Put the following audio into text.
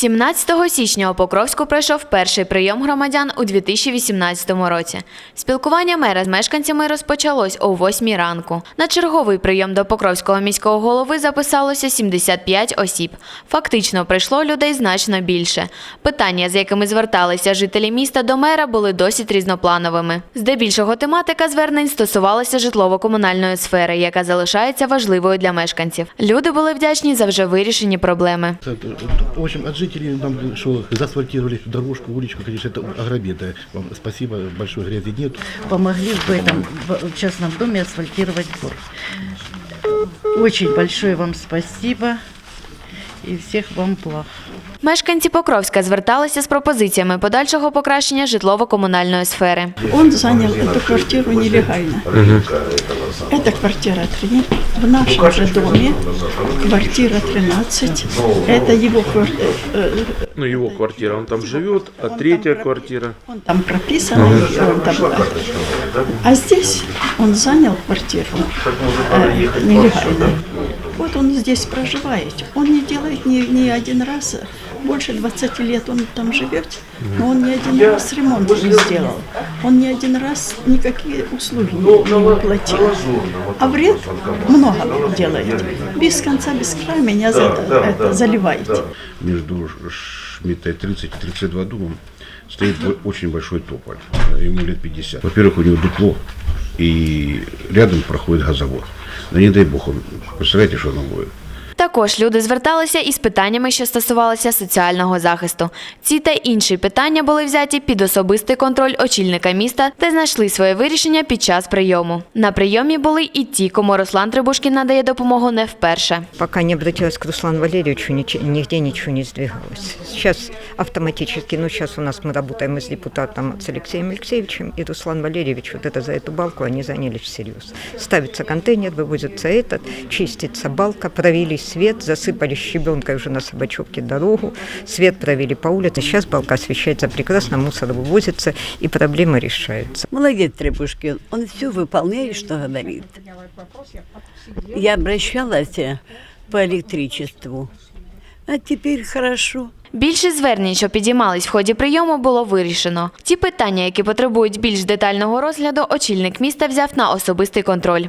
17 січня у Покровську пройшов перший прийом громадян у 2018 році. Спілкування мера з мешканцями розпочалось о 8 ранку. На черговий прийом до Покровського міського голови записалося 75 осіб. Фактично прийшло людей значно більше. Питання, з якими зверталися жителі міста до мера, були досить різноплановими. Здебільшого тематика звернень стосувалася житлово-комунальної сфери, яка залишається важливою для мешканців. Люди були вдячні за вже вирішені проблеми. Это, В общем, жителей нам, что заасфальтировали дорожку, уличку, конечно, это огробето. Вам спасибо, большой грязи нет. помогли в этом в частном доме асфальтировать двор. Очень большое вам спасибо и всех вам благ. Мешканці Покровська зверталися з пропозиціями подальшого покращення житлово-комунальної сфери. Он занял эту квартиру нелегально. Это квартира 3. В нашем же доме квартира 13. Это его квартира. Ну, его квартира, он там живет, а третья квартира. Он там прописан, и он там. А здесь он занял квартиру э, нелегально. Вот он здесь проживает. Он не делает ни, ни один раз, больше 20 лет он там живет, но он ни один раз ремонт не сделал. Он ни один раз никакие услуги не, платил. А вред много делает. Без конца, без края меня за это, это заливаете. Между Шмидтой 30 и 32 домом стоит очень большой тополь. Ему лет 50. Во-первых, у него дупло, и рядом проходит газовод. Но не дай бог он. Представляете, что оно будет? Також люди зверталися із питаннями, що стосувалися соціального захисту. Ці та інші питання були взяті під особистий контроль очільника міста та знайшли своє вирішення під час прийому. На прийомі були і ті, кому Руслан Трибушкін надає допомогу не вперше. Пока не обратилась к Руслану Валерьевичу, нич- нигде ничего не сдвигалось. Сейчас автоматически, ну сейчас у нас мы работаем и с депутатом, с Алексеем Алексеевичем, и Руслан Валерьевич, вот это за эту балку они занялись всерьез. Ставится контейнер, вывозится этот, чистится балка, провели свет, засыпали щебенкой уже на Собачевке дорогу, свет провели по улице. Сейчас балка освещается прекрасно, мусор вывозится, и проблема решается. Молодец Требушкин, он все выполняет, что говорит. Я обращалась э, по электричеству, а теперь хорошо. Більшість звернень, що підіймались в ході прийому, було вирішено. Ті питання, які потребують більш детального розгляду, очільник міста взяв на особистий контроль.